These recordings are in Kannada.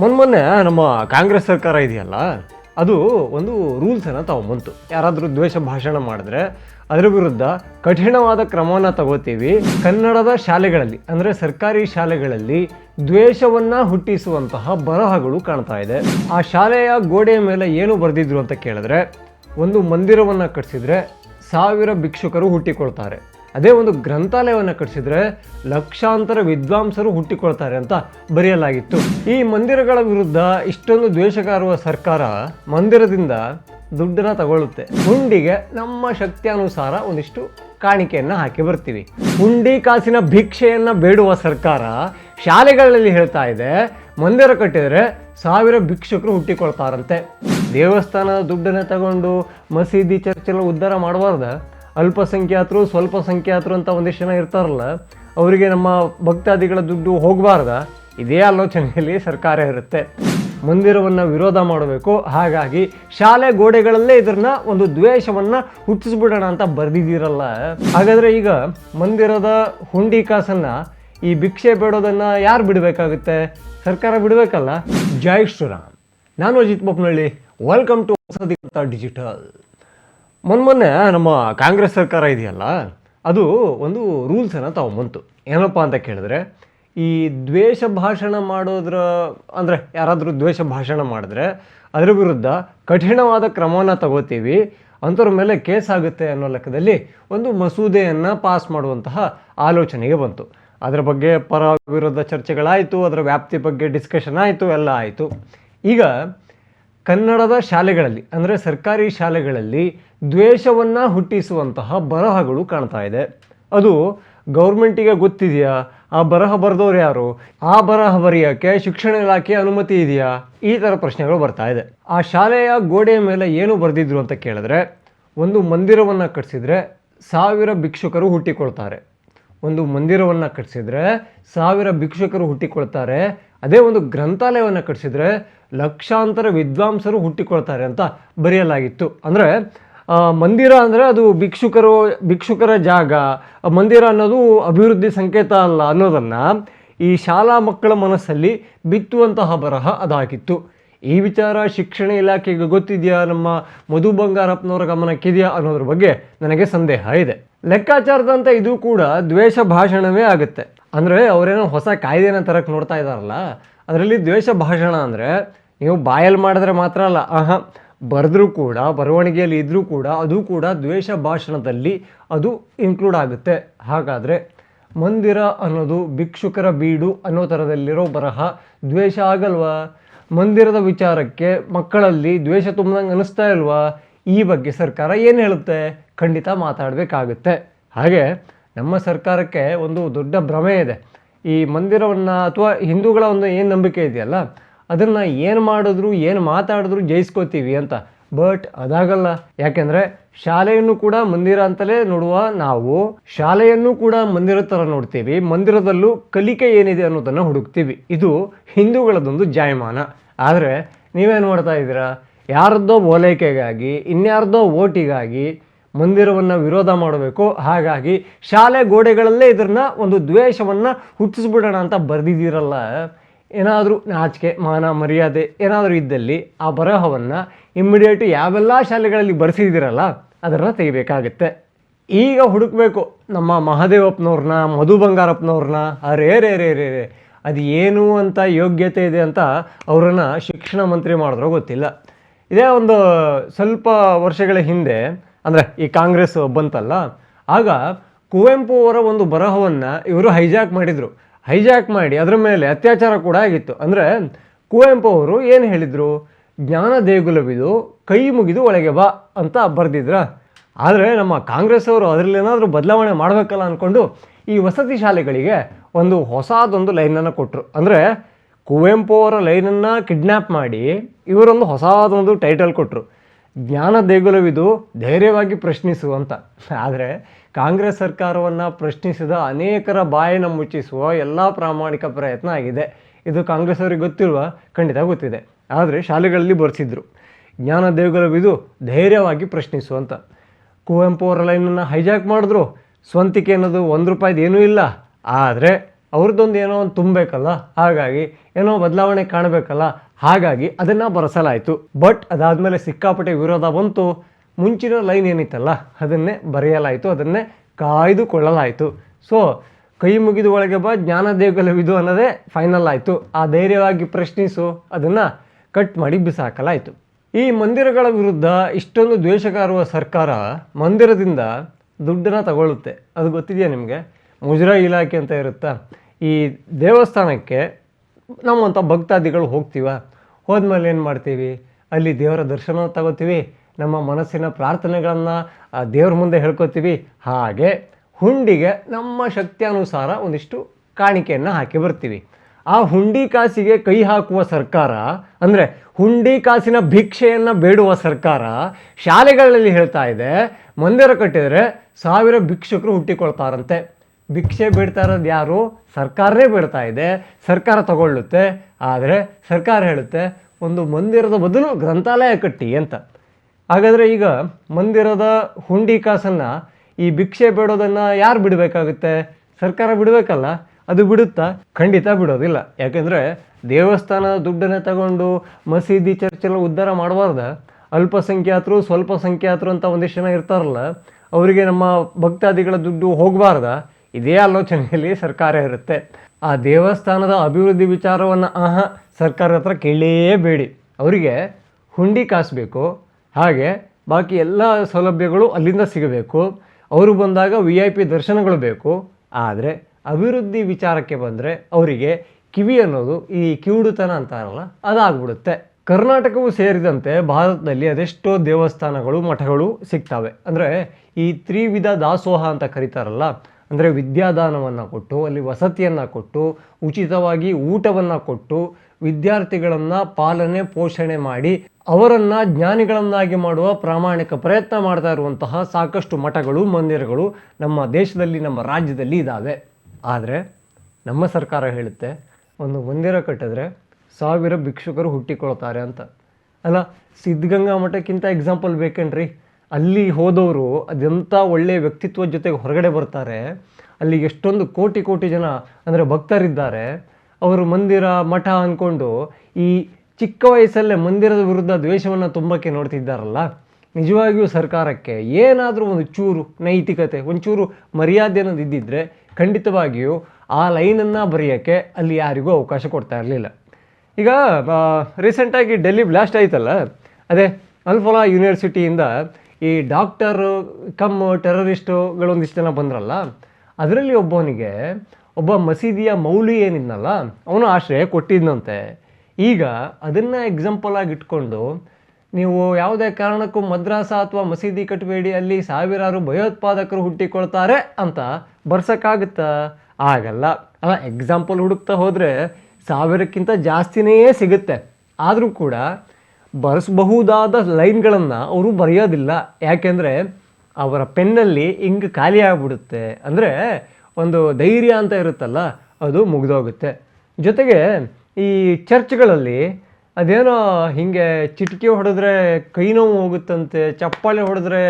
ಮೊನ್ನೆ ನಮ್ಮ ಕಾಂಗ್ರೆಸ್ ಸರ್ಕಾರ ಇದೆಯಲ್ಲ, ಅದು ಒಂದು ರೂಲ್ಸನ್ನು ಬಂತು. ಯಾರಾದರೂ ದ್ವೇಷ ಭಾಷಣ ಮಾಡಿದ್ರೆ ಅದರ ವಿರುದ್ಧ ಕಠಿಣವಾದ ಕ್ರಮವನ್ನು ತಗೋತೀವಿ. ಕನ್ನಡದ ಶಾಲೆಗಳಲ್ಲಿ, ಅಂದರೆ ಸರ್ಕಾರಿ ಶಾಲೆಗಳಲ್ಲಿ ದ್ವೇಷವನ್ನು ಹುಟ್ಟಿಸುವಂತಹ ಬರಹಗಳು ಕಾಣ್ತಾ ಇದೆ. ಆ ಶಾಲೆಯ ಗೋಡೆಯ ಮೇಲೆ ಏನು ಬರೆದಿದ್ರು ಅಂತ ಕೇಳಿದ್ರೆ, ಒಂದು ಮಂದಿರವನ್ನು ಕಟ್ಟಿಸಿದ್ರೆ ಸಾವಿರ ಭಿಕ್ಷುಕರು ಹುಟ್ಟಿಕೊಳ್ತಾರೆ. ಅದೇ ಒಂದು ಗ್ರಂಥಾಲಯವನ್ನು ಕಟ್ಟಿಸಿದ್ರೆ ಲಕ್ಷಾಂತರ ವಿದ್ವಾಂಸರು ಹುಟ್ಟಿಕೊಳ್ತಾರೆ ಅಂತ ಬರೆಯಲಾಗಿತ್ತು. ಈ ಮಂದಿರಗಳ ವಿರುದ್ಧ ಇಷ್ಟೊಂದು ದ್ವೇಷಕಾರುವ ಸರ್ಕಾರ ಮಂದಿರದಿಂದ ದುಡ್ಡನ್ನ ತಗೊಳ್ಳುತ್ತೆ. ಹುಂಡಿಗೆ ನಮ್ಮ ಶಕ್ತಿಯಾನುಸಾರ ಒಂದಿಷ್ಟು ಕಾಣಿಕೆಯನ್ನು ಹಾಕಿ ಬರ್ತೀವಿ. ಹುಂಡಿ ಕಾಸಿನ ಭಿಕ್ಷೆಯನ್ನ ಬೇಡುವ ಸರ್ಕಾರ ಶಾಲೆಗಳಲ್ಲಿ ಹೇಳ್ತಾ ಇದೆ, ಮಂದಿರ ಕಟ್ಟಿದರೆ ಸಾವಿರ ಭಿಕ್ಷಕರು ಹುಟ್ಟಿಕೊಳ್ತಾರಂತೆ. ದೇವಸ್ಥಾನದ ದುಡ್ಡನ್ನ ತಗೊಂಡು ಮಸೀದಿ ಚರ್ಚೆಲ್ಲ ಉದ್ಧಾರ ಮಾಡಬಾರ್ದ? ಅಲ್ಪಸಂಖ್ಯಾತರು ಸ್ವಲ್ಪ ಸಂಖ್ಯಾತರು ಅಂತ ಒಂದಿಷ್ಟು ಜನ ಇರ್ತಾರಲ್ಲ, ಅವರಿಗೆ ನಮ್ಮ ಭಕ್ತಾದಿಗಳ ದುಡ್ಡು ಹೋಗಬಾರ್ದ? ಇದೇ ಆಲೋಚನೆಯಲ್ಲಿ ಸರ್ಕಾರ ಇರುತ್ತೆ. ಮಂದಿರವನ್ನು ವಿರೋಧ ಮಾಡಬೇಕು. ಹಾಗಾಗಿ ಶಾಲೆ ಗೋಡೆಗಳಲ್ಲೇ ಇದನ್ನ ಒಂದು ದ್ವೇಷವನ್ನು ಹುಟ್ಟಿಸ್ಬಿಡೋಣ ಅಂತ ಬರೆದಿದ್ದೀರಲ್ಲ. ಹಾಗಾದರೆ ಈಗ ಮಂದಿರದ ಹುಂಡಿ ಕಾಸನ್ನು ಈ ಭಿಕ್ಷೆ ಬೇಡೋದನ್ನು ಯಾರು ಬಿಡಬೇಕಾಗುತ್ತೆ? ಸರ್ಕಾರ ಬಿಡಬೇಕಲ್ಲ? ಜೈ ಶ್ರೀರಾಮ್. ನಾನು Ajith welcome to Hosadiganta digital ಮೊನ್ನೆ ನಮ್ಮ ಕಾಂಗ್ರೆಸ್ ಸರ್ಕಾರ ಇದೆಯಲ್ಲ, ಅದು ಒಂದು ರೂಲ್ಸನ್ನು ಬಂತು. ಏನಪ್ಪ ಅಂತ ಕೇಳಿದ್ರೆ, ಈ ದ್ವೇಷ ಭಾಷಣ ಮಾಡೋದ್ರ, ಅಂದರೆ ಯಾರಾದರೂ ದ್ವೇಷ ಭಾಷಣ ಮಾಡಿದ್ರೆ ಅದರ ವಿರುದ್ಧ ಕಠಿಣವಾದ ಕ್ರಮವನ್ನು ತಗೋತೀವಿ ಅಂಥವ್ರ ಮೇಲೆ ಕೇಸ್ ಆಗುತ್ತೆ ಅನ್ನೋ ಲೆಕ್ಕದಲ್ಲಿ ಒಂದು ಮಸೂದೆಯನ್ನು ಪಾಸ್ ಮಾಡುವಂತಹ ಆಲೋಚನೆಗೆ ಬಂತು. ಅದರ ಬಗ್ಗೆ ಪರ ವಿರೋಧ ಚರ್ಚೆಗಳಾಯಿತು, ಅದರ ವ್ಯಾಪ್ತಿ ಬಗ್ಗೆ ಡಿಸ್ಕಷನ್ ಆಯಿತು, ಎಲ್ಲ ಆಯಿತು. ಈಗ ಕನ್ನಡದ ಶಾಲೆಗಳಲ್ಲಿ, ಅಂದರೆ ಸರ್ಕಾರಿ ಶಾಲೆಗಳಲ್ಲಿ ದ್ವೇಷವನ್ನು ಹುಟ್ಟಿಸುವಂತಹ ಬರಹಗಳು ಕಾಣ್ತಾ ಇದೆ. ಅದು ಗೌರ್ಮೆಂಟಿಗೆ ಗೊತ್ತಿದೆಯಾ? ಆ ಬರಹ ಬರೆದವ್ರು ಯಾರು? ಆ ಬರಹ ಬರೆಯೋಕ್ಕೆ ಶಿಕ್ಷಣ ಇಲಾಖೆ ಅನುಮತಿ ಇದೆಯಾ? ಈ ಥರ ಪ್ರಶ್ನೆಗಳು ಬರ್ತಾ ಇದೆ. ಆ ಶಾಲೆಯ ಗೋಡೆಯ ಮೇಲೆ ಏನು ಬರೆದಿದ್ರು ಅಂತ ಕೇಳಿದ್ರೆ, ಒಂದು ಮಂದಿರವನ್ನು ಕಟ್ಟಿಸಿದ್ರೆ ಸಾವಿರ ಭಿಕ್ಷುಕರು ಹುಟ್ಟಿಕೊಳ್ತಾರೆ. ಒಂದು ಮಂದಿರವನ್ನು ಕಟ್ಟಿಸಿದ್ರೆ ಸಾವಿರ ಭಿಕ್ಷುಕರು ಹುಟ್ಟಿಕೊಳ್ತಾರೆ ಅದೇ ಒಂದು ಗ್ರಂಥಾಲಯವನ್ನು ಕಟ್ಟಿಸಿದರೆ ಲಕ್ಷಾಂತರ ವಿದ್ವಾಂಸರು ಹುಟ್ಟಿಕೊಳ್ತಾರೆ ಅಂತ ಬರೆಯಲಾಗಿತ್ತು. ಅಂದರೆ ಮಂದಿರ ಅಂದರೆ ಅದು ಭಿಕ್ಷುಕರು, ಭಿಕ್ಷುಕರ ಜಾಗ, ಮಂದಿರ ಅನ್ನೋದು ಅಭಿವೃದ್ಧಿ ಸಂಕೇತ ಅಲ್ಲ ಅನ್ನೋದನ್ನು ಈ ಶಾಲಾ ಮಕ್ಕಳ ಮನಸ್ಸಲ್ಲಿ ಬಿತ್ತುವಂತಹ ಬರಹ ಅದಾಗಿತ್ತು. ಈ ವಿಚಾರ ಶಿಕ್ಷಣ ಇಲಾಖೆಗೆ ಗೊತ್ತಿದೆಯಾ? ನಮ್ಮ ಮಧು ಬಂಗಾರಪ್ಪನವರ ಗಮನಕ್ಕಿದೆಯಾ ಅನ್ನೋದ್ರ ಬಗ್ಗೆ ನನಗೆ ಸಂದೇಹ ಇದೆ. ಲೆಕ್ಕಾಚಾರದಂತೆ ಇದು ಕೂಡ ದ್ವೇಷ ಭಾಷಣವೇ ಆಗುತ್ತೆ. ಅಂದರೆ ಅವರೇನೋ ಹೊಸ ಕಾಯ್ದೆನ ತರಕ್ಕೆ ನೋಡ್ತಾ ಇದ್ದಾರಲ್ಲ ಅದರಲ್ಲಿ ದ್ವೇಷ ಭಾಷಣ ಅಂದರೆ ನೀವು ಬಾಯಲ್ಲಿ ಮಾಡಿದ್ರೆ ಮಾತ್ರ ಅಲ್ಲ, ಆಹಾ, ಬರೆದ್ರೂ ಕೂಡ, ಬರವಣಿಗೆಯಲ್ಲಿ ಇದ್ದರೂ ಕೂಡ, ಅದು ಕೂಡ ದ್ವೇಷ ಭಾಷಣದಲ್ಲಿ ಅದು ಇನ್ಕ್ಲೂಡ್ ಆಗುತ್ತೆ. ಹಾಗಾದರೆ ಮಂದಿರ ಅನ್ನೋದು ಭಿಕ್ಷುಕರ ಬೀಡು ಅನ್ನೋ ಥರದಲ್ಲಿರೋ ಬರಹ ದ್ವೇಷ ಆಗಲ್ವಾ? ಮಂದಿರದ ವಿಚಾರಕ್ಕೆ ಮಕ್ಕಳಲ್ಲಿ ದ್ವೇಷ ತುಂಬ್ದಂಗೆ ಅನಿಸ್ತಾ ಇಲ್ವಾ? ಈ ಬಗ್ಗೆ ಸರ್ಕಾರ ಏನು ಹೇಳುತ್ತೆ? ಖಂಡಿತ ಮಾತಾಡಬೇಕಾಗುತ್ತೆ. ಹಾಗೆ ನಮ್ಮ ಸರ್ಕಾರಕ್ಕೆ ಒಂದು ದೊಡ್ಡ ಭ್ರಮೆ ಇದೆ. ಈ ಮಂದಿರವನ್ನು ಅಥವಾ ಹಿಂದೂಗಳ ಒಂದು ಏನು ನಂಬಿಕೆ ಇದೆಯಲ್ಲ, ಅದನ್ನು ಏನು ಮಾಡಿದ್ರು, ಏನು ಮಾತಾಡಿದ್ರು ಜಯಿಸ್ಕೋತೀವಿ ಅಂತ. ಬಟ್ ಅದಾಗಲ್ಲ. ಯಾಕೆಂದರೆ ಶಾಲೆಯನ್ನು ಕೂಡ ಮಂದಿರ ಅಂತಲೇ ನೋಡುವ ನಾವು, ಶಾಲೆಯನ್ನು ಕೂಡ ಮಂದಿರ ಥರ ನೋಡ್ತೀವಿ, ಮಂದಿರದಲ್ಲೂ ಕಲಿಕೆ ಏನಿದೆ ಅನ್ನೋದನ್ನು ಹುಡುಕ್ತೀವಿ. ಇದು ಹಿಂದೂಗಳದೊಂದು ಜಾಯಮಾನ. ಆದರೆ ನೀವೇನು ಮಾಡ್ತಾ ಇದ್ದೀರಾ? ಯಾರದ್ದೋ ಓಲೈಕೆಗಾಗಿ, ಇನ್ಯಾರ್ದೋ ಓಟಿಗಾಗಿ ಮಂದಿರವನ್ನು ವಿರೋಧ ಮಾಡಬೇಕು. ಹಾಗಾಗಿ ಶಾಲೆ ಗೋಡೆಗಳಲ್ಲೇ ಇದನ್ನು ಒಂದು ದ್ವೇಷವನ್ನು ಹುಟ್ಟಿಸ್ಬಿಡೋಣ ಅಂತ ಬರೆದಿದ್ದೀರಲ್ಲ. ಏನಾದರೂ ನಾಚಿಕೆ, ಮಾನ, ಮರ್ಯಾದೆ ಏನಾದರೂ ಇದ್ದಲ್ಲಿ ಆ ಬರಹವನ್ನು ಇಮ್ಮಿಡಿಯೇಟ್ ಯಾವೆಲ್ಲ ಶಾಲೆಗಳಲ್ಲಿ ಬರೆಸಿದ್ದೀರಲ್ಲ, ಅದನ್ನು ತೆಗಿಬೇಕಾಗತ್ತೆ. ಈಗ ಹುಡುಕಬೇಕು ನಮ್ಮ ಮಹಾದೇವಪ್ಪನವ್ರನ್ನ, ಮಧು ಬಂಗಾರಪ್ಪನವ್ರನ್ನ. ಅರೇ ರೇ ರೇ ರೇ ರೇ ಅದು ಏನು ಅಂತ ಯೋಗ್ಯತೆ ಇದೆ ಅಂತ ಅವರನ್ನು ಶಿಕ್ಷಣ ಮಂತ್ರಿ ಮಾಡಿದ್ರೋ ಗೊತ್ತಿಲ್ಲ. ಇದೇ ಒಂದು ಸ್ವಲ್ಪ ವರ್ಷಗಳ ಹಿಂದೆ ಅಂದರೆ ಈ ಕಾಂಗ್ರೆಸ್ ಬಂತಲ್ಲ, ಆಗ ಕುವೆಂಪು ಅವರ ಒಂದು ಬರಹವನ್ನು ಇವರು ಹೈಜಾಕ್ ಮಾಡಿದರು. ಹೈಜಾಕ್ ಮಾಡಿ ಅದರ ಮೇಲೆ ಅತ್ಯಾಚಾರ ಕೂಡ ಆಗಿತ್ತು. ಅಂದರೆ ಕುವೆಂಪು ಅವರು ಏನು ಹೇಳಿದರು? ಜ್ಞಾನ ದೇಗುಲವಿದು, ಕೈ ಮುಗಿದು ಒಳಗೆ ಬಾ ಅಂತ ಬರೆದಿದ್ರ. ಆದರೆ ನಮ್ಮ ಕಾಂಗ್ರೆಸ್ ಅವರು ಅದರಲ್ಲಿ ಏನಾದರೂ ಬದಲಾವಣೆ ಮಾಡಬೇಕಲ್ಲ ಅಂದ್ಕೊಂಡು ಈ ವಸತಿ ಶಾಲೆಗಳಿಗೆ ಒಂದು ಹೊಸದೊಂದು ಲೈನನ್ನು ಕೊಟ್ಟರು ಅಂದರೆ ಕುವೆಂಪು ಅವರ ಲೈನನ್ನು ಕಿಡ್ನ್ಯಾಪ್ ಮಾಡಿ ಇವರೊಂದು ಹೊಸದೊಂದು ಟೈಟಲ್ ಕೊಟ್ಟರು ಜ್ಞಾನ ದೇಗುಲವಿದು ಧೈರ್ಯವಾಗಿ ಪ್ರಶ್ನಿಸು ಅಂತ. ಆದರೆ ಕಾಂಗ್ರೆಸ್ ಸರ್ಕಾರವನ್ನು ಪ್ರಶ್ನಿಸಿದ ಅನೇಕರ ಬಾಯನ್ನು ಮುಚ್ಚಿಸುವ ಎಲ್ಲ ಪ್ರಾಮಾಣಿಕ ಪ್ರಯತ್ನ ಆಗಿದೆ. ಇದು ಕಾಂಗ್ರೆಸ್ ಅವರಿಗೆ ಗೊತ್ತಿಲ್ವಾ? ಖಂಡಿತ ಗೊತ್ತಿದೆ. ಆದರೆ ಶಾಲೆಗಳಲ್ಲಿ ಬರೆಸಿದ್ರು. ಜ್ಞಾನ ದೇಗುಲವಿದು ಧೈರ್ಯವಾಗಿ ಪ್ರಶ್ನಿಸು ಅಂತ. ಕುವೆಂಪು ಅವರ ಲೈನನ್ನು ಹೈಜಾಕ್ ಮಾಡಿದ್ರು. ಸ್ವಂತಿಕೆ ಅನ್ನೋದು ಒಂದು ರೂಪಾಯಿದು ಏನೂ ಇಲ್ಲ. ಆದರೆ ಅವ್ರದ್ದೊಂದು ಏನೋ ಒಂದು ತುಂಬಬೇಕಲ್ಲ? ಹಾಗಾಗಿ ಏನೋ ಬದಲಾವಣೆ ಕಾಣಬೇಕಲ್ಲ? ಹಾಗಾಗಿ ಅದನ್ನು ಬರೆಸಲಾಯಿತು. ಬಟ್ ಅದಾದಮೇಲೆ ಸಿಕ್ಕಾಪಟ್ಟೆ ವಿರೋಧ ಬಂತು. ಮುಂಚಿನ ಲೈನ್ ಏನಿತ್ತಲ್ಲ, ಅದನ್ನೇ ಬರೆಯಲಾಯಿತು. ಅದನ್ನೇ ಕಾಯ್ದುಕೊಳ್ಳಲಾಯಿತು. ಸೊ ಕೈ ಮುಗಿದ ಒಳಗೆ ಬಾ, ಜ್ಞಾನ ದೇಗುಲವಿದು ಅನ್ನೋದೇ ಫೈನಲ್ ಆಯಿತು. ಆ ಧೈರ್ಯವಾಗಿ ಪ್ರಶ್ನಿಸು, ಅದನ್ನು ಕಟ್ ಮಾಡಿ ಬಿಸಾಕಲಾಯಿತು. ಈ ಮಂದಿರಗಳ ವಿರುದ್ಧ ಇಷ್ಟೊಂದು ದ್ವೇಷಕಾರುವ ಸರ್ಕಾರ ಮಂದಿರದಿಂದ ದುಡ್ಡನ್ನು ತಗೊಳ್ಳುತ್ತೆ. ಅದು ಗೊತ್ತಿದೆಯಾ ನಿಮಗೆ? ಮುಜರಾಯಿ ಇಲಾಖೆ ಅಂತ ಇರುತ್ತಾ? ಈ ದೇವಸ್ಥಾನಕ್ಕೆ ನಮ್ಮಂಥ ಭಕ್ತಾದಿಗಳು ಹೋಗ್ತೀವ? ಹೋದ್ಮೇಲೆ ಏನು ಮಾಡ್ತೀವಿ? ಅಲ್ಲಿ ದೇವರ ದರ್ಶನ ತಗೋತೀವಿ, ನಮ್ಮ ಮನಸ್ಸಿನ ಪ್ರಾರ್ಥನೆಗಳನ್ನು ದೇವ್ರ ಮುಂದೆ ಹೇಳ್ಕೊತೀವಿ. ಹಾಗೆ ಹುಂಡಿಗೆ ನಮ್ಮ ಶಕ್ತಿಯಾನುಸಾರ ಒಂದಿಷ್ಟು ಕಾಣಿಕೆಯನ್ನು ಹಾಕಿ ಬರ್ತೀವಿ. ಆ ಹುಂಡಿ ಕಾಸಿಗೆ ಕೈ ಹಾಕುವ ಸರ್ಕಾರ, ಅಂದರೆ ಹುಂಡಿ ಕಾಸಿನ ಭಿಕ್ಷೆಯನ್ನು ಬೇಡುವ ಸರ್ಕಾರ ಶಾಲೆಗಳಲ್ಲಿ ಹೇಳ್ತಾ ಇದೆ, ಮಂದಿರ ಕಟ್ಟಿದರೆ ಸಾವಿರ ಭಿಕ್ಷಕರು ಹುಟ್ಟಿಕೊಳ್ತಾರಂತೆ. ಭಿಕ್ಷೆ ಬಿಡ್ತಾ ಇರೋದು ಯಾರು? ಸರ್ಕಾರನೇ ಬಿಡ್ತಾ ಇದೆ, ಸರ್ಕಾರ ತಗೊಳ್ಳುತ್ತೆ, ಆದರೆ ಸರ್ಕಾರ ಹೇಳುತ್ತೆ, ಒಂದು ಮಂದಿರದ ಬದಲು ಗ್ರಂಥಾಲಯ ಕಟ್ಟಿ ಅಂತ. ಹಾಗಾದರೆ ಈಗ ಮಂದಿರದ ಹುಂಡಿ ಕಾಸನ್ನು ಈ ಭಿಕ್ಷೆ ಬಿಡೋದನ್ನು ಯಾರು ಬಿಡಬೇಕಾಗುತ್ತೆ? ಸರ್ಕಾರ ಬಿಡಬೇಕಲ್ಲ, ಅದು ಬಿಡುತ್ತಾ? ಖಂಡಿತ ಬಿಡೋದಿಲ್ಲ. ಯಾಕೆಂದರೆ ದೇವಸ್ಥಾನದ ದುಡ್ಡನ್ನು ತಗೊಂಡು ಮಸೀದಿ ಚರ್ಚೆಲ್ಲ ಉದ್ಧಾರ ಮಾಡಬಾರ್ದ? ಅಲ್ಪಸಂಖ್ಯಾತರು ಸ್ವಲ್ಪ ಸಂಖ್ಯಾತರು ಅಂತ ಒಂದಿಷ್ಟು ಜನ ಇರ್ತಾರಲ್ಲ, ಅವರಿಗೆ ನಮ್ಮ ಭಕ್ತಾದಿಗಳ ದುಡ್ಡು ಹೋಗಬಾರ್ದ? ಇದೇ ಆಲೋಚನೆಯಲ್ಲಿ ಸರ್ಕಾರ ಇರುತ್ತೆ. ಆ ದೇವಸ್ಥಾನದ ಅಭಿವೃದ್ಧಿ ವಿಚಾರವನ್ನು ಆಹ, ಸರ್ಕಾರದ ಹತ್ರ ಕೇಳಲೇಬೇಡಿ. ಅವರಿಗೆ ಹುಂಡಿ ಕಾಸಬೇಕು. ಹಾಗೆ ಬಾಕಿ ಎಲ್ಲ ಸೌಲಭ್ಯಗಳು ಅಲ್ಲಿಂದ ಸಿಗಬೇಕು. ಅವರು ಬಂದಾಗ ವಿ ಐ ಪಿ ದರ್ಶನಗಳು ಬೇಕು. ಆದರೆ ಅಭಿವೃದ್ಧಿ ವಿಚಾರಕ್ಕೆ ಬಂದರೆ ಅವರಿಗೆ ಕಿವಿ ಅನ್ನೋದು ಈ ಕಿವುಡುತನ ಅಂತಾರಲ್ಲ, ಅದಾಗ್ಬಿಡುತ್ತೆ. ಕರ್ನಾಟಕವು ಸೇರಿದಂತೆ ಭಾರತದಲ್ಲಿ ಅದೆಷ್ಟೋ ದೇವಸ್ಥಾನಗಳು, ಮಠಗಳು ಸಿಗ್ತವೆ. ಅಂದರೆ ಈ ತ್ರಿವಿಧ ದಾಸೋಹ ಅಂತ ಕರೀತಾರಲ್ಲ ಅಂದರೆ ವಿದ್ಯಾದಾನವನ್ನು ಕೊಟ್ಟು, ಅಲ್ಲಿ ವಸತಿಯನ್ನು ಕೊಟ್ಟು, ಉಚಿತವಾಗಿ ಊಟವನ್ನು ಕೊಟ್ಟು, ವಿದ್ಯಾರ್ಥಿಗಳನ್ನು ಪಾಲನೆ, ಪೋಷಣೆ ಮಾಡಿ, ಅವರನ್ನು ಜ್ಞಾನಿಗಳನ್ನಾಗಿ ಮಾಡುವ ಪ್ರಾಮಾಣಿಕ ಪ್ರಯತ್ನ ಮಾಡ್ತಾ ಇರುವಂತಹ ಸಾಕಷ್ಟು ಮಠಗಳು, ಮಂದಿರಗಳು ನಮ್ಮ ದೇಶದಲ್ಲಿ, ನಮ್ಮ ರಾಜ್ಯದಲ್ಲಿ ಇದ್ದಾವೆ ಆದರೆ ನಮ್ಮ ಸರ್ಕಾರ ಹೇಳುತ್ತೆ, ಒಂದು ಮಂದಿರ ಕಟ್ಟಿದ್ರೆ ಸಾವಿರ ಭಿಕ್ಷುಕರು ಹುಟ್ಟಿಕೊಳ್ತಾರೆ ಅಂತ. ಅಲ್ಲ, ಸಿದ್ಧಗಂಗಾ ಮಠಕ್ಕಿಂತ ಎಕ್ಸಾಂಪಲ್ ಬೇಕೇನ್ರಿ? ಅಲ್ಲಿ ಹೋದವರು ಅದೆಂಥ ಒಳ್ಳೆಯ ವ್ಯಕ್ತಿತ್ವದ ಜೊತೆಗೆ ಹೊರಗಡೆ ಬರ್ತಾರೆ, ಅಲ್ಲಿ ಎಷ್ಟೊಂದು ಕೋಟಿ ಕೋಟಿ ಜನ ಅಂದರೆ ಭಕ್ತರಿದ್ದಾರೆ. ಅವರು ಮಂದಿರ ಮಠ ಅಂದ್ಕೊಂಡು ಈ ಚಿಕ್ಕ ವಯಸ್ಸಲ್ಲೇ ಮಂದಿರದ ವಿರುದ್ಧ ದ್ವೇಷವನ್ನು ತುಂಬಕ್ಕೆ ನೋಡ್ತಿದ್ದಾರಲ್ಲ? ನಿಜವಾಗಿಯೂ ಸರ್ಕಾರಕ್ಕೆ ಏನಾದರೂ ಒಂದು ಚೂರು ನೈತಿಕತೆ, ಒಂಚೂರು ಮರ್ಯಾದೆ ಅನ್ನೋದು ಇದ್ದಿದ್ದರೆ ಖಂಡಿತವಾಗಿಯೂ ಆ ಲೈನನ್ನು ಬರೆಯೋಕ್ಕೆ ಅಲ್ಲಿ ಯಾರಿಗೂ ಅವಕಾಶ ಕೊಡ್ತಾ ಇರಲಿಲ್ಲ. ಈಗ ರೀಸೆಂಟಾಗಿ ಡೆಲ್ಲಿ ಬ್ಲಾಸ್ಟ್ ಆಯ್ತಲ್ಲ? ಅದೇ, ಅಲ್ಫಲಾ ಯೂನಿವರ್ಸಿಟಿಯಿಂದ ಈ ಡಾಕ್ಟರ್, ಕಮ್ ಟೆರರಿಸ್ಟುಗಳೊಂದಿಷ್ಟು ಜನ ಬಂದ್ರಲ್ಲ, ಅದರಲ್ಲಿ ಒಬ್ಬವನಿಗೆ ಒಬ್ಬ ಮಸೀದಿಯ ಮೌಲಿ ಏನಿದ್ನಲ್ಲ, ಅವನು ಆಶ್ರಯ ಕೊಟ್ಟಿದ್ನಂತೆ. ಈಗ ಅದನ್ನು ಎಕ್ಸಾಂಪಲ್ ಆಗಿ ಇಟ್ಕೊಂಡು ನೀವು ಯಾವುದೇ ಕಾರಣಕ್ಕೂ ಮದ್ರಾಸ ಅಥವಾ ಮಸೀದಿ ಕಟ್ಟಬೇಡಿ ಅಲ್ಲಿ ಸಾವಿರಾರು ಭಯೋತ್ಪಾದಕರು ಹುಟ್ಟಿಕೊಳ್ತಾರೆ ಅಂತ ಬರ್ಸೋಕ್ಕಾಗುತ್ತಾ? ಆಗಲ್ಲ. ಅಲ್ಲ ಎಕ್ಸಾಂಪಲ್ ಹುಡುಕ್ತಾ ಹೋದರೆ ಸಾವಿರಕ್ಕಿಂತ ಜಾಸ್ತಿನೇ ಸಿಗುತ್ತೆ. ಆದರೂ ಕೂಡ ಬರೆಸಬಹುದಾದ ಲೈನ್ಗಳನ್ನು ಅವರು ಬರೆಯೋದಿಲ್ಲ. ಯಾಕೆಂದರೆ ಅವರ ಪೆನ್ನಲ್ಲಿ ಇಂಕ್ ಖಾಲಿ ಆಗಿಬಿಡುತ್ತೆ. ಅಂದರೆ ಒಂದು ಧೈರ್ಯ ಅಂತ ಇರುತ್ತಲ್ಲ, ಅದು ಮುಗಿದೋಗುತ್ತೆ. ಜೊತೆಗೆ ಈ ಚರ್ಚ್ಗಳಲ್ಲಿ ಅದೇನೋ ಹೀಗೆ ಚಿಟಿಕೆ ಹೊಡೆದ್ರೆ ಕೈ ನೋವು ಹೋಗುತ್ತಂತೆ, ಚಪ್ಪಾಳೆ ಹೊಡೆದ್ರೆ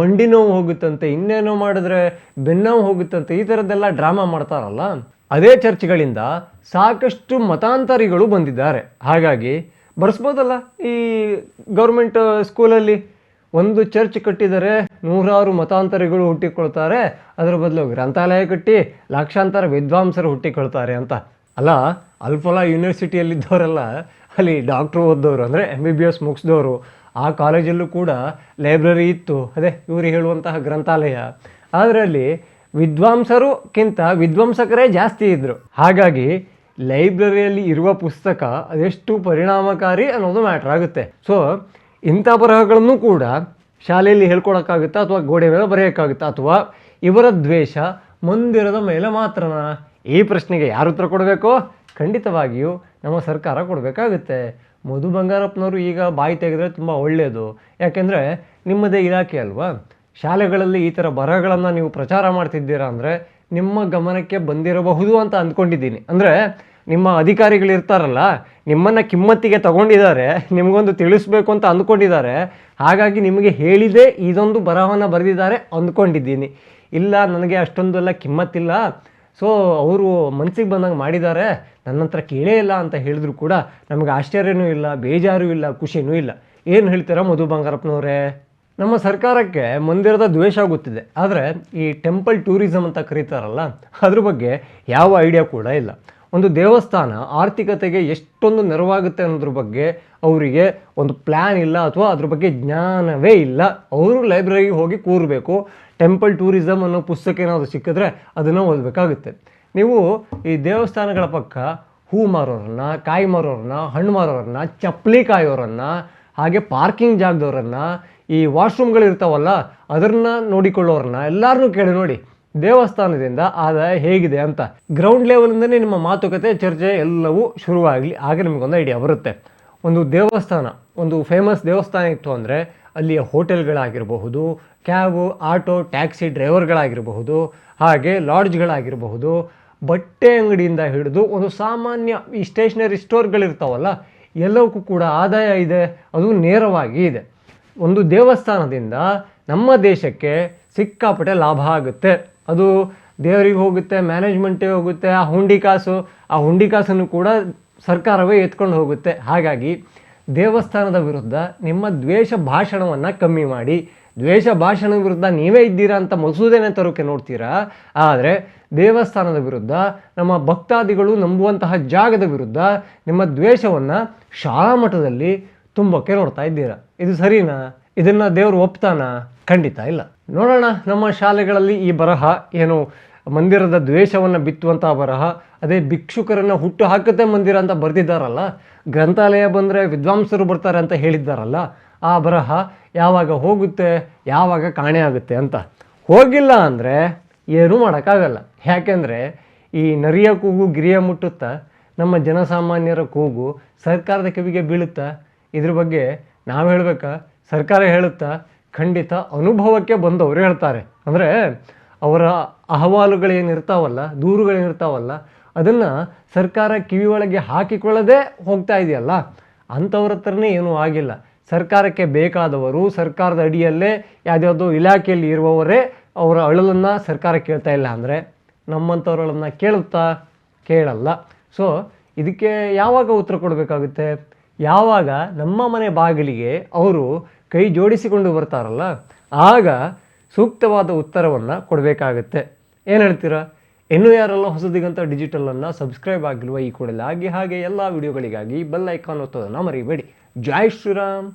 ಮಂಡಿ ನೋವು ಹೋಗುತ್ತಂತೆ, ಇನ್ನೇನೋ ಮಾಡಿದ್ರೆ ಬೆನ್ನೋವು ಹೋಗುತ್ತಂತೆ, ಈ ಥರದ್ದೆಲ್ಲ ಡ್ರಾಮಾ ಮಾಡ್ತಾರಲ್ಲ, ಅದೇ ಚರ್ಚ್ಗಳಿಂದ ಸಾಕಷ್ಟು ಮತಾಂತರಿಗಳು ಬಂದಿದ್ದಾರೆ. ಹಾಗಾಗಿ ಬರ್ಸ್ಬೋದಲ್ಲ? ಈ ಗೌರ್ಮೆಂಟ್ ಸ್ಕೂಲಲ್ಲಿ ಒಂದು ಚರ್ಚ್ ಕಟ್ಟಿದರೆ ನೂರಾರು ಮತಾಂತರಿಗಳು ಹುಟ್ಟಿಕೊಳ್ತಾರೆ. ಅದರ ಬದಲು ಗ್ರಂಥಾಲಯ ಕಟ್ಟಿ ಲಕ್ಷಾಂತರ ವಿದ್ವಾಂಸರು ಹುಟ್ಟಿಕೊಳ್ತಾರೆ ಅಂತ. ಅಲ್ಲ, ಅಲ್ಫಲಾ ಯೂನಿವರ್ಸಿಟಿಯಲ್ಲಿದ್ದವರೆಲ್ಲ ಅಲ್ಲಿ ಡಾಕ್ಟ್ರು ಓದ್ದವರು, ಅಂದರೆ ಎಂ ಬಿ ಬಿ ಎಸ್ ಮುಗಿಸಿದವರು, ಆ ಕಾಲೇಜಲ್ಲೂ ಕೂಡ ಲೈಬ್ರರಿ ಇತ್ತು. ಅದೇ ಇವರು ಹೇಳುವಂತಹ ಗ್ರಂಥಾಲಯ. ಅದರಲ್ಲಿ ವಿದ್ವಾಂಸರುಕ್ಕಿಂತ ವಿದ್ವಾಂಸಕರೇ ಜಾಸ್ತಿ ಇದ್ದರು ಹಾಗಾಗಿ ಲೈಬ್ರರಿಯಲ್ಲಿ ಇರುವ ಪುಸ್ತಕ ಅದೆಷ್ಟು ಪರಿಣಾಮಕಾರಿ ಅನ್ನೋದು ಮ್ಯಾಟ್ರ್ ಆಗುತ್ತೆ. ಸೊ ಇಂಥ ಬರಹಗಳನ್ನು ಕೂಡ ಶಾಲೆಯಲ್ಲಿ ಹೇಳ್ಕೊಡೋಕ್ಕಾಗುತ್ತಾ ಅಥವಾ ಗೋಡೆ ಮೇಲೆ ಬರೆಯೋಕ್ಕಾಗುತ್ತಾ ಅಥವಾ ಇವರ ದ್ವೇಷ ಮಂದಿರದ ಮೇಲೆ ಮಾತ್ರನಾ? ಈ ಪ್ರಶ್ನೆಗೆ ಯಾರು ಉತ್ತರ ಕೊಡಬೇಕೋ? ಖಂಡಿತವಾಗಿಯೂ ನಮ್ಮ ಸರ್ಕಾರ ಕೊಡಬೇಕಾಗುತ್ತೆ. ಮಧು ಬಂಗಾರಪ್ಪನವರು ಈಗ ಬಾಯಿ ತೆಗೆದ್ರೆ ತುಂಬ ಒಳ್ಳೆಯದು. ಯಾಕೆಂದರೆ ನಿಮ್ಮದೇ ಇಲಾಖೆ ಅಲ್ವಾ? ಶಾಲೆಗಳಲ್ಲಿ ಈ ಥರ ಬರಹಗಳನ್ನು ನೀವು ಪ್ರಚಾರ ಮಾಡ್ತಿದ್ದೀರಾ ಅಂದರೆ ನಿಮ್ಮ ಗಮನಕ್ಕೆ ಬಂದಿರಬಹುದು ಅಂತ ಅಂದ್ಕೊಂಡಿದ್ದೀನಿ. ಅಂದರೆ ನಿಮ್ಮ ಅಧಿಕಾರಿಗಳು ಇರ್ತಾರಲ್ಲ, ನಿಮ್ಮನ್ನು ಕಿಮ್ಮತ್ತಿಗೆ ತಗೊಂಡಿದ್ದಾರೆ, ನಿಮಗೊಂದು ತಿಳಿಸ್ಬೇಕು ಅಂತ ಅಂದ್ಕೊಂಡಿದ್ದಾರೆ. ಹಾಗಾಗಿ ನಿಮಗೆ ಹೇಳಿದೆ ಇದೊಂದು ಬರಹವನ್ನು ಬರೆದಿದ್ದಾರೆ ಅಂದ್ಕೊಂಡಿದ್ದೀನಿ. ಇಲ್ಲ, ನನಗೆ ಅಷ್ಟೊಂದೆಲ್ಲ ಕಿಮ್ಮತ್ತಿಲ್ಲ. ಸೊ ಅವರು ಮನಸ್ಸಿಗೆ ಬಂದಂಗೆ ಮಾಡಿದ್ದಾರೆ. ನನ್ನ ಹತ್ರ ಕೇಳೇ ಇಲ್ಲ ಅಂತ ಹೇಳಿದ್ರು ಕೂಡ ನಮಗೆ ಆಶ್ಚರ್ಯನೂ ಇಲ್ಲ, ಬೇಜಾರೂ ಇಲ್ಲ, ಖುಷಿನೂ ಇಲ್ಲ. ಏನು ಹೇಳ್ತೀರಾ ಮಧು ಬಂಗಾರಪ್ಪನವರೇ? ನಮ್ಮ ಸರ್ಕಾರಕ್ಕೆ ಮಂದಿರದ ದ್ವೇಷ ಆಗುತ್ತಿದೆ. ಆದರೆ ಈ ಟೆಂಪಲ್ ಟೂರಿಸಮ್ ಅಂತ ಕರೀತಾರಲ್ಲ, ಅದ್ರ ಬಗ್ಗೆ ಯಾವ ಐಡಿಯಾ ಕೂಡ ಇಲ್ಲ. ಒಂದು ದೇವಸ್ಥಾನ ಆರ್ಥಿಕತೆಗೆ ಎಷ್ಟೊಂದು ನೆರವಾಗುತ್ತೆ ಅನ್ನೋದ್ರ ಬಗ್ಗೆ ಅವರಿಗೆ ಒಂದು ಪ್ಲ್ಯಾನ್ ಇಲ್ಲ ಅಥವಾ ಅದ್ರ ಬಗ್ಗೆ ಜ್ಞಾನವೇ ಇಲ್ಲ. ಅವರು ಲೈಬ್ರರಿಗೆ ಹೋಗಿ ಕೂರಬೇಕು. ಟೆಂಪಲ್ ಟೂರಿಸಮ್ ಅನ್ನೋ ಪುಸ್ತಕ ಏನಾದರೂ ಸಿಕ್ಕಿದ್ರೆ ಅದನ್ನು ಓದಬೇಕಾಗುತ್ತೆ. ನೀವು ಈ ದೇವಸ್ಥಾನಗಳ ಪಕ್ಕ ಹೂ ಮಾರೋರನ್ನ, ಕಾಯಿ ಮಾರೋರನ್ನ, ಹಣ್ಣು ಮಾರೋರನ್ನ, ಚಪ್ಪಲಿ ಕಾಯೋರನ್ನ ಹಾಗೆ ಪಾರ್ಕಿಂಗ್ ಜಾಗದವ್ರನ್ನ, ಈ ವಾಶ್ರೂಮ್ಗಳಿರ್ತಾವಲ್ಲ, ಅದನ್ನ ನೋಡಿಕೊಳ್ಳೋರನ್ನ ಎಲ್ಲರನ್ನೂ ಕೇಳಿ ನೋಡಿ, ದೇವಸ್ಥಾನದಿಂದ ಆದಾಯ ಹೇಗಿದೆ ಅಂತ. ಗ್ರೌಂಡ್ ಲೆವೆಲಿಂದನೇ ನಿಮ್ಮ ಮಾತುಕತೆ, ಚರ್ಚೆ ಎಲ್ಲವೂ ಶುರುವಾಗಲಿ, ಹಾಗೆ ನಿಮಗೊಂದು ಐಡಿಯಾ ಬರುತ್ತೆ. ಒಂದು ದೇವಸ್ಥಾನ, ಒಂದು ಫೇಮಸ್ ದೇವಸ್ಥಾನ ಇತ್ತು ಅಂದರೆ, ಅಲ್ಲಿಯ ಹೋಟೆಲ್ಗಳಾಗಿರಬಹುದು, ಕ್ಯಾಬು, ಆಟೋ, ಟ್ಯಾಕ್ಸಿ ಡ್ರೈವರ್ಗಳಾಗಿರಬಹುದು, ಹಾಗೆ ಲಾಡ್ಜ್ಗಳಾಗಿರಬಹುದು, ಬಟ್ಟೆ ಅಂಗಡಿಯಿಂದ ಹಿಡಿದು ಒಂದು ಸಾಮಾನ್ಯ ಈ ಸ್ಟೇಷನರಿ ಸ್ಟೋರ್ಗಳಿರ್ತಾವಲ್ಲ ಎಲ್ಲವಕ್ಕೂ ಕೂಡ ಆದಾಯ ಇದೆ, ಅದು ನೇರವಾಗಿ ಇದೆ. ಒಂದು ದೇವಸ್ಥಾನದಿಂದ ನಮ್ಮ ದೇಶಕ್ಕೆ ಸಿಕ್ಕಾಪಟ್ಟೆ ಲಾಭ ಆಗುತ್ತೆ. ಅದು ದೇವರಿಗೆ ಹೋಗುತ್ತೆ ಮ್ಯಾನೇಜ್ಮೆಂಟೇ ಹೋಗುತ್ತೆ, ಆ ಹುಂಡಿ ಕಾಸು, ಆ ಹುಂಡಿ ಕಾಸನ್ನು ಕೂಡ ಸರ್ಕಾರವೇ ಎತ್ಕೊಂಡು ಹೋಗುತ್ತೆ. ಹಾಗಾಗಿ ದೇವಸ್ಥಾನದ ವಿರುದ್ಧ ನಿಮ್ಮ ದ್ವೇಷ ಭಾಷಣವನ್ನು ಕಮ್ಮಿ ಮಾಡಿ. ದ್ವೇಷ ಭಾಷಣ ವಿರುದ್ಧ ನೀವೇ ಇದ್ದೀರಾ ಅಂತ ಮಸೂದೆನೇ ತರೋಕೆ ನೋಡ್ತೀರಾ? ಆದರೆ ದೇವಸ್ಥಾನದ ವಿರುದ್ಧ ನಮ್ಮ ಭಕ್ತಾದಿಗಳು ನಂಬುವಂತಹ ಜಾಗದ ವಿರುದ್ಧ ನಿಮ್ಮ ದ್ವೇಷವನ್ನು ಶಾಲಾ ಮಟ್ಟದಲ್ಲಿ ತುಂಬಕ್ಕೆ ನೋಡ್ತಾ ಇದ್ದೀರಾ? ಇದು ಸರಿನಾ? ಇದನ್ನು ದೇವರು ಒಪ್ತಾನಾ? ಖಂಡಿತ ಇಲ್ಲ. ನೋಡೋಣ ನಮ್ಮ ಶಾಲೆಗಳಲ್ಲಿ ಈ ಬರಹ ಏನು ಮಂದಿರದ ದ್ವೇಷವನ್ನು ಬಿತ್ತುವಂಥ ಬರಹ, ಅದೇ ಭಿಕ್ಷುಕರನ್ನು ಹುಟ್ಟು ಹಾಕುತ್ತೆ ಮಂದಿರ ಅಂತ ಬರೆದಿದ್ದಾರಲ್ಲ, ಗ್ರಂಥಾಲಯ ಬಂದರೆ ವಿದ್ವಾಂಸರು ಬರ್ತಾರೆ ಅಂತ ಹೇಳಿದ್ದಾರಲ್ಲ, ಆ ಬರಹ ಯಾವಾಗ ಹೋಗುತ್ತೆ, ಯಾವಾಗ ಕಾಣೆ ಆಗುತ್ತೆ ಅಂತ. ಹೋಗಿಲ್ಲ ಅಂದರೆ ಏನೂ ಮಾಡೋಕ್ಕಾಗಲ್ಲ. ಯಾಕೆಂದರೆ ಈ ನರಿಯ ಕೂಗು ಗಿರಿಯ ಮುಟ್ಟುತ್ತಾ, ನಮ್ಮ ಜನಸಾಮಾನ್ಯರ ಕೂಗು ಸರ್ಕಾರದ ಕಿವಿಗೆ ಬೀಳುತ್ತಾ, ಇದ್ರ ಬಗ್ಗೆ ನಾವು ಹೇಳಬೇಕಾ? ಸರ್ಕಾರ ಹೇಳುತ್ತಾ? ಖಂಡಿತ ಅನುಭವಕ್ಕೆ ಬಂದವರು ಹೇಳ್ತಾರೆ. ಅಂದರೆ ಅವರ ಅಹವಾಲುಗಳೇನಿರ್ತಾವಲ್ಲ ದೂರುಗಳೇನಿರ್ತಾವಲ್ಲ ಅದನ್ನು ಸರ್ಕಾರ ಕಿವಿ ಒಳಗೆ ಹಾಕಿಕೊಳ್ಳದೆ ಹೋಗ್ತಾ ಇದೆಯಲ್ಲ? ಅಂಥವ್ರ ಹತ್ರನೇ ಏನೂ ಆಗಿಲ್ಲ. ಸರ್ಕಾರಕ್ಕೆ ಬೇಕಾದವರು, ಸರ್ಕಾರದ ಅಡಿಯಲ್ಲೇ ಯಾವುದ್ಯಾವುದೋ ಇಲಾಖೆಯಲ್ಲಿ ಇರುವವರೇ ಅವರ ಅಳಲನ್ನು ಸರ್ಕಾರ ಕೇಳ್ತಾ ಇಲ್ಲ ಅಂದರೆ ನಮ್ಮಂಥವ್ರಳನ್ನು ಕೇಳುತ್ತಾ ಕೇಳಲ್ಲ. ಸೊ ಇದಕ್ಕೆ ಯಾವಾಗ ಉತ್ತರ ಕೊಡಬೇಕಾಗುತ್ತೆ? ಯಾವಾಗ ನಮ್ಮ ಮನೆ ಬಾಗಿಲಿಗೆ ಅವರು ಕೈ ಜೋಡಿಸಿಕೊಂಡು ಬರ್ತಾರಲ್ಲ, ಆಗ ಸೂಕ್ತವಾದ ಉತ್ತರವನ್ನು ಕೊಡಬೇಕಾಗತ್ತೆ. ಏನು ಹೇಳ್ತೀರಾ? ಇನ್ನೂ ಯಾರೆಲ್ಲ ಹೊಸದಿಗಂತ ಡಿಜಿಟಲನ್ನು ಸಬ್ಸ್ಕ್ರೈಬ್ ಆಗಿರುವ ಈ ಕೂಡಲೇ ಆಗಿ ಹಾಗೆ ಎಲ್ಲ ವಿಡಿಯೋಗಳಿಗಾಗಿ ಬೆಲ್ ಐಕಾನ್ ಒತ್ತೋದನ್ನು ಮರಿಬೇಡಿ. ಜೈ ಶ್ರೀರಾಮ್!